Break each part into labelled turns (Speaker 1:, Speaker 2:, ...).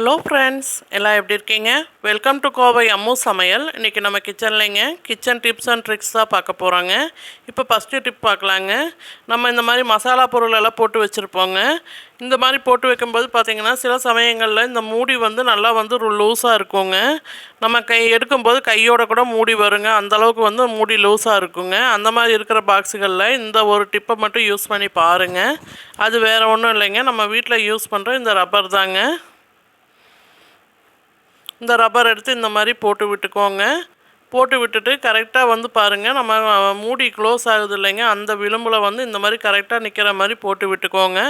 Speaker 1: Hello friends எல்லாம் எப்படி இருக்கீங்க? வெல்கம் டு கோவை அம்மு சமையல் இன்றைக்கி நம்ம கிச்சன்லேங்க கிச்சன் டிப்ஸ் அண்ட் ட்ரிக்ஸ் தான் பார்க்க போகிறோங்க இப்போ ஃபஸ்ட்டு டிப் பார்க்கலாங்க. நம்ம இந்த மாதிரி மசாலா பொருள் எல்லாம் போட்டு வச்சுருப்போங்க. இந்த மாதிரி போட்டு வைக்கும்போது பார்த்திங்கன்னா சில சமயங்களில் இந்த மூடி வந்து நல்லா வந்து லூஸாக இருக்குங்க. நம்ம கை எடுக்கும்போது கையோட கூட மூடி வருங்க. அந்தளவுக்கு வந்து மூடி லூஸாக இருக்குங்க. அந்த மாதிரி இருக்கிற பாக்ஸுகளில் இந்த ஒரு டிப்பை மட்டும் யூஸ் பண்ணி பாருங்கள் அது வேறு ஒன்றும் இல்லைங்க. நம்ம வீட்டில் யூஸ் பண்ணுற இந்த ரப்பர் தாங்க. இந்த ரப்பர் எடுத்து இந்த மாதிரி போட்டு விட்டுக்கோங்க. போட்டு விட்டுட்டு கரெக்டாக வந்து பாருங்கள் நம்ம மூடி க்ளோஸ் ஆகுது இல்லைங்க. அந்த விளிம்பில் வந்து இந்த மாதிரி கரெக்டாக நிற்கிற மாதிரி போட்டு விட்டுக்கோங்க.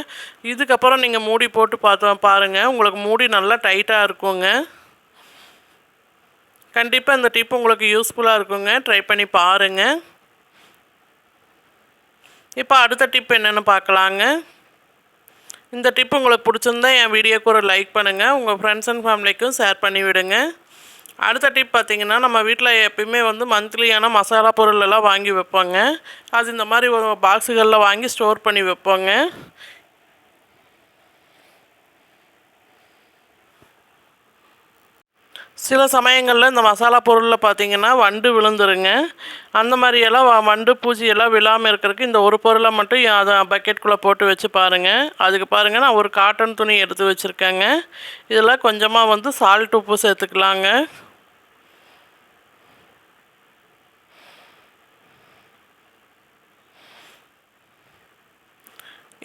Speaker 1: இதுக்கப்புறம் நீங்கள் மூடி போட்டு பார்த்தோம் பாருங்கள் உங்களுக்கு மூடி நல்லா டைட்டாக இருக்குங்க. கண்டிப்பாக இந்த டிப் உங்களுக்கு யூஸ்ஃபுல்லாக இருக்குங்க. ட்ரை பண்ணி பாருங்கள் இப்போ அடுத்த டிப் என்னென்னு பார்க்கலாங்க இந்த டிப் உங்களுக்கு பிடிச்சிருந்தா என் வீடியோக்கு ஒரு லைக் பண்ணுங்கள் உங்கள் ஃப்ரெண்ட்ஸ் அண்ட் ஃபேமிலிக்கும் ஷேர் பண்ணி விடுங்க. அடுத்த டிப் பார்த்திங்கன்னா நம்ம வீட்டில் எப்பயுமே வந்து மந்த்லியான மசாலா பொருள் எல்லாம் வாங்கி வைப்போங்க. அது இந்த மாதிரி ஒரு பாக்ஸுகளில் வாங்கி ஸ்டோர் பண்ணி வைப்போங்க. சில சமயங்களில் இந்த மசாலா பொருளில் பார்த்தீங்கன்னா வண்டு விழுந்துருங்க. அந்த மாதிரியெல்லாம் வண்டு பூச்சி எல்லாம் விழாமல் இருக்கிறதுக்கு இந்த ஒரு பொருளை மட்டும் அதை பக்கெட்குள்ளே போட்டு வச்சு பாருங்கள் அதுக்கு பாருங்கள் நான் ஒரு காட்டன் துணி எடுத்து வச்சுருக்கேங்க. இதெல்லாம் கொஞ்சமாக வந்து சால்ட் உப்பு சேர்த்துக்கலாங்க.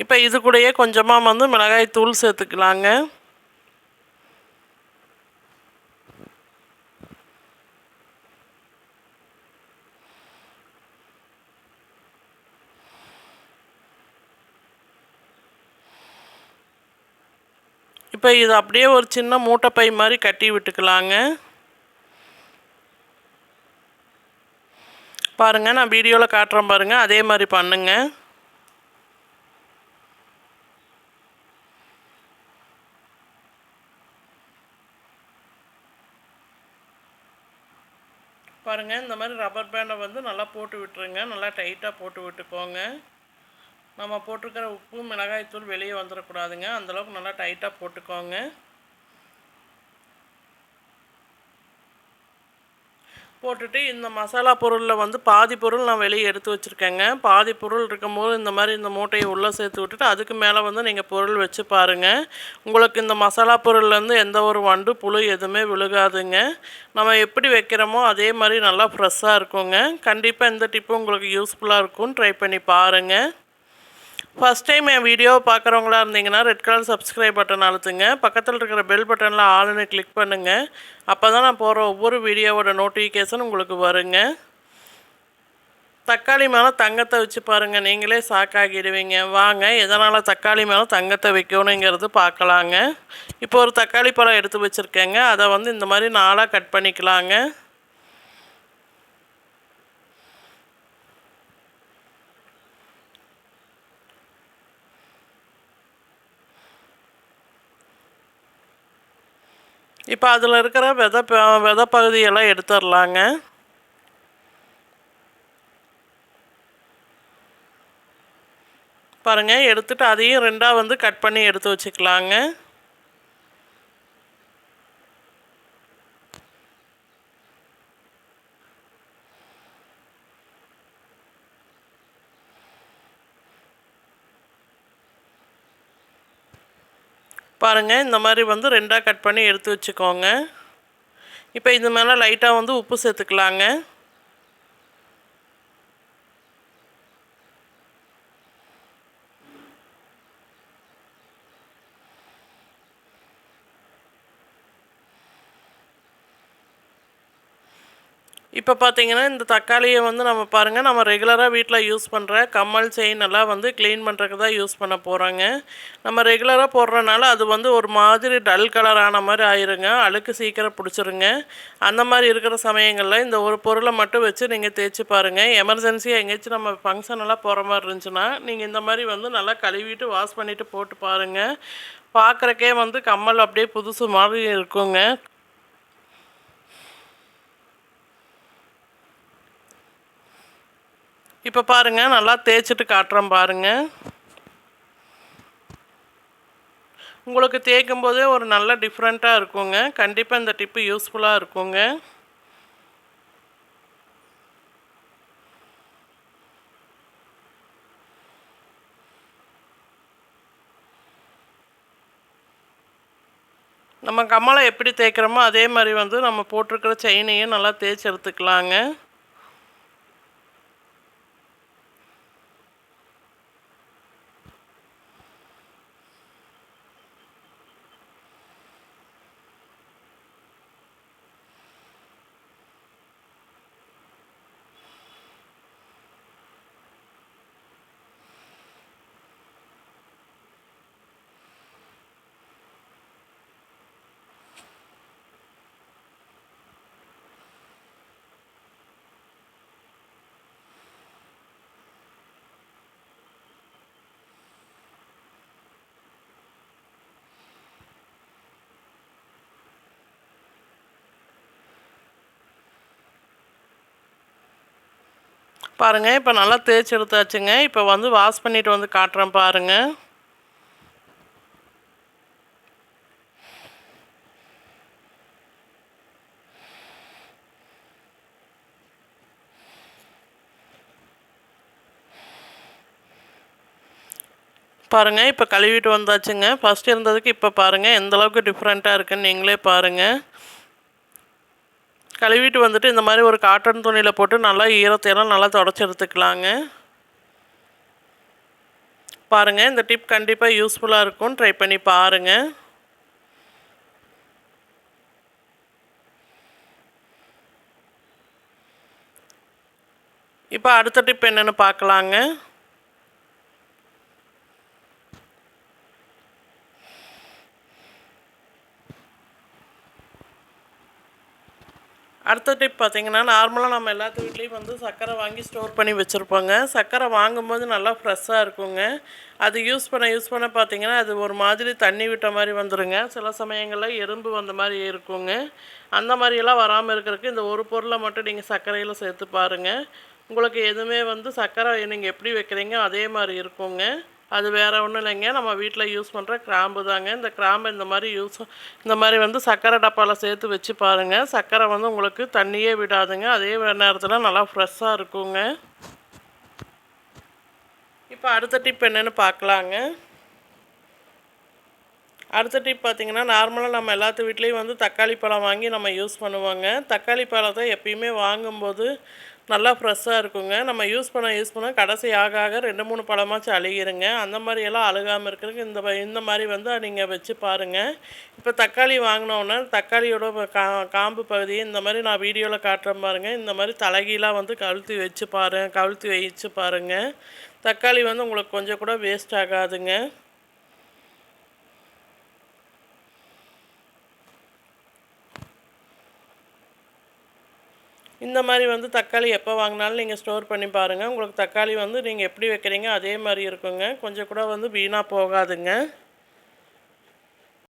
Speaker 1: இப்போ இது கூடயே கொஞ்சமாக வந்து மிளகாய் தூள் சேர்த்துக்கலாங்க. இப்போ இது அப்படியே ஒரு சின்ன மூட்டை பை மாதிரி கட்டி விட்டுக்கலாங்க. பாருங்கள் நான் வீடியோவில் காட்டுறேன் பாருங்கள் அதே மாதிரி பண்ணுங்க. பாருங்கள் இந்த மாதிரி ரப்பர் பேண்டை வந்து நல்லா போட்டு விட்டுருங்க நல்லா டைட்டாக போட்டு விட்டுக்கோங்க. நம்ம போட்டிருக்கிற உப்பு மிளகாய்த்தூள் வெளியே வந்துடக்கூடாதுங்க அந்தளவுக்கு நல்லா டைட்டாக போட்டுக்கோங்க. போட்டுட்டு இந்த மசாலா பொருளில் வந்து பாதி பொருள் நான் வெளியே எடுத்து வச்சுருக்கேங்க. பாதி பொருள் இருக்கும்போது இந்த மாதிரி இந்த மூட்டையை உள்ளே சேர்த்து விட்டுட்டு அதுக்கு மேலே வந்து நீங்கள் பொருள் வச்சு பாருங்கள் உங்களுக்கு இந்த மசாலா பொருள்லேருந்து எந்த ஒரு வண்டு புழு எதுவுமே விழுகாதுங்க. நம்ம எப்படி வைக்கிறோமோ அதே மாதிரி நல்லா ஃப்ரெஷ்ஷாக இருக்குங்க. கண்டிப்பாக இந்த டிப்பு உங்களுக்கு யூஸ்ஃபுல்லாக இருக்கும்னு ட்ரை பண்ணி பாருங்கள் ஃபஸ்ட் டைம் என் வீடியோ பார்க்குறவங்களா இருந்தீங்கன்னா ரெட் கலர் சப்ஸ்கிரைப் பட்டன் அழுத்துங்க. பக்கத்தில் இருக்கிற பெல் பட்டனில் ஆளுன்னு கிளிக் பண்ணுங்கள் அப்போ தான் நான் போகிற ஒவ்வொரு வீடியோவோட நோட்டிஃபிகேஷன் உங்களுக்கு வருங்க. தக்காளி மேலே தங்கத்தை வச்சு பாருங்கள் நீங்களே சாக்காகிடுவீங்க வாங்க எதனால் தக்காளி மேலே தங்கத்தை வைக்கணுங்கிறது பார்க்கலாங்க. இப்போ ஒரு தக்காளி பழம் எடுத்து வச்சுருக்கேங்க. அதை வந்து இந்த மாதிரி நாளாக கட் பண்ணிக்கலாங்க. இப்போ அதில் இருக்கிற விதை விதை பகுதியெல்லாம் எடுத்துடலாங்க பாருங்கள் எடுத்துட்டு அதையும் ரெண்டாக வந்து கட் பண்ணி எடுத்து வச்சுக்கலாங்க. பாருங்கள் இந்த மாதிரி வந்து ரெண்டாக கட் பண்ணி எடுத்து வச்சுக்கோங்க. இப்போ இது மேலே லைட்டாக வந்து உப்பு சேர்த்துக்கலாங்க. இப்போ பார்த்தீங்கன்னா இந்த தக்காளியை வந்து நம்ம பாருங்கள் நம்ம ரெகுலராக வீட்டில் யூஸ் பண்ணுற கம்மல் செயின் எல்லாம் வந்து க்ளீன் பண்ணுறதுக்கு தான் யூஸ் பண்ண போகிறாங்க நம்ம ரெகுலராக போடுறனால அது வந்து ஒரு மாதிரி டல் கலர் ஆன மாதிரி ஆயிருங்க. அழுக்கு சீக்கிரம் பிடிச்சிருங்க. அந்த மாதிரி இருக்கிற சமயங்களில் இந்த ஒரு பொருளை மட்டும் வச்சு நீங்கள் தேய்ச்சி பாருங்கள் எமர்ஜென்சியாக எங்கேயாச்சும் நம்ம ஃபங்க்ஷன் எல்லாம் போகிற மாதிரி இருந்துச்சுன்னா நீங்கள் இந்த மாதிரி வந்து நல்லா கழுவிட்டு வாஷ் பண்ணிவிட்டு போட்டு பாருங்கள் பார்க்குறக்கே வந்து கம்மல் அப்படியே புதுசு மாதிரி இருக்குங்க. இப்போ பாருங்கள் நல்லா தேய்ச்சிட்டு காட்டுறேன் பாருங்கள் உங்களுக்கு தேய்க்கும் போதே ஒரு நல்ல டிஃப்ரெண்ட்டாக இருக்குங்க. கண்டிப்பாக இந்த டிப்பு யூஸ்ஃபுல்லாக இருக்குங்க. நம்ம கம்மலை எப்படி தேய்க்கிறோமோ அதே மாதிரி வந்து நம்ம போட்டிருக்கிற செயினையும் நல்லா தேய்ச்சி எடுத்துக்கலாங்க. பாருங்கள் இப்போ நல்லா தேய்ச்சி எடுத்தாச்சுங்க. இப்போ வந்து வாஷ் பண்ணிவிட்டு வந்து காட்டுறேன் பாருங்கள் பாருங்கள் இப்போ கழுவிட்டு வந்தாச்சுங்க. ஃபஸ்ட் இருந்ததுக்கு இப்போ பாருங்கள் எந்தளவுக்கு டிஃப்ரெண்ட்டாக இருக்குன்னு நீங்களே பாருங்கள் கழுவிட்டு வந்துட்டு இந்த மாதிரி ஒரு காட்டன் துணியில் போட்டு நல்லா ஈரத்தையெல்லாம் நல்லா தொடச்சி எடுத்துக்கலாங்க. பாருங்கள் இந்த டிப் கண்டிப்பாக யூஸ்ஃபுல்லாக இருக்கும். ட்ரை பண்ணி பாருங்கள் இப்போ அடுத்த டிப் என்னென்னு பார்க்கலாங்க அடுத்த டிப் பார்த்திங்கன்னா நார்மலாக நம்ம எல்லாத்து வீட்லேயும் வந்து சர்க்கரை வாங்கி ஸ்டோர் பண்ணி வச்சுருப்போங்க. சர்க்கரை வாங்கும்போது நல்லா ஃப்ரெஷ்ஷாக இருக்குங்க. அது யூஸ் பண்ண யூஸ் பண்ண பார்த்திங்கன்னா அது ஒரு மாதிரி தண்ணி விட்ட மாதிரி வந்துடுங்க சில சமயங்களில் எறும்பு வந்த மாதிரி இருக்குங்க. அந்த மாதிரியெல்லாம் வராமல் இருக்கிறதுக்கு இந்த ஒரு பொருளை மட்டும் நீங்கள் சர்க்கரையில் சேர்த்து பாருங்கள் உங்களுக்கு எதுவுமே வந்து சர்க்கரை நீங்கள் எப்படி வைக்கிறீங்க அதே மாதிரி இருக்குங்க. அது வேறு ஒன்றும் இல்லைங்க. நம்ம வீட்டில் யூஸ் பண்ணுற கிராம்பு தாங்க. இந்த கிராம்பு இந்த மாதிரி யூஸ் இந்த மாதிரி வந்து சர்க்கரை டப்பாவில் சேர்த்து வச்சு பாருங்கள் சர்க்கரை வந்து உங்களுக்கு தண்ணியே விடாதுங்க. அதே நேரத்தில் நல்லா ஃப்ரெஷ்ஷாக இருக்குங்க. இப்போ அடுத்த டிப் என்னென்னு பார்க்கலாங்க அடுத்த டிப் பார்த்திங்கன்னா நார்மலாக நம்ம எல்லாத்து வீட்லேயும் வந்து தக்காளி பழம் வாங்கி நம்ம யூஸ் பண்ணுவோங்க. தக்காளி பழத்தை எப்பயுமே வாங்கும்போது நல்லா ஃப்ரெஷ்ஷாக இருக்குங்க. நம்ம யூஸ் பண்ண யூஸ் பண்ண கடைசி ஆக ஆக ரெண்டு மூணு பழமாச்சும் அழுகிருங்க. அந்த மாதிரியெல்லாம் அழுகாமல் இருக்கிறதுக்கு இந்த இந்த மாதிரி வந்து நீங்கள் வச்சு பாருங்கள் இப்போ தக்காளி வாங்கினோன்னா தக்காளியோட கா காம்பு பகுதி இந்த மாதிரி நான் வீடியோவில் காட்டுற பாருங்கள் இந்த மாதிரி தலகிலாம் வந்து கழுத்து வச்சு பாருங்கள் கழுத்து வச்சு பாருங்கள் தக்காளி வந்து உங்களுக்கு கொஞ்சம் கூட வேஸ்ட் ஆகாதுங்க. இந்த மாதிரி வந்து தக்காளி எப்போ வாங்கினாலும் நீங்கள் ஸ்டோர் பண்ணி பாருங்கள் உங்களுக்கு தக்காளி வந்து நீங்கள் எப்படி வைக்கிறீங்க அதே மாதிரி இருக்குங்க. கொஞ்சம் கூட வந்து வீணாக போகாதுங்க.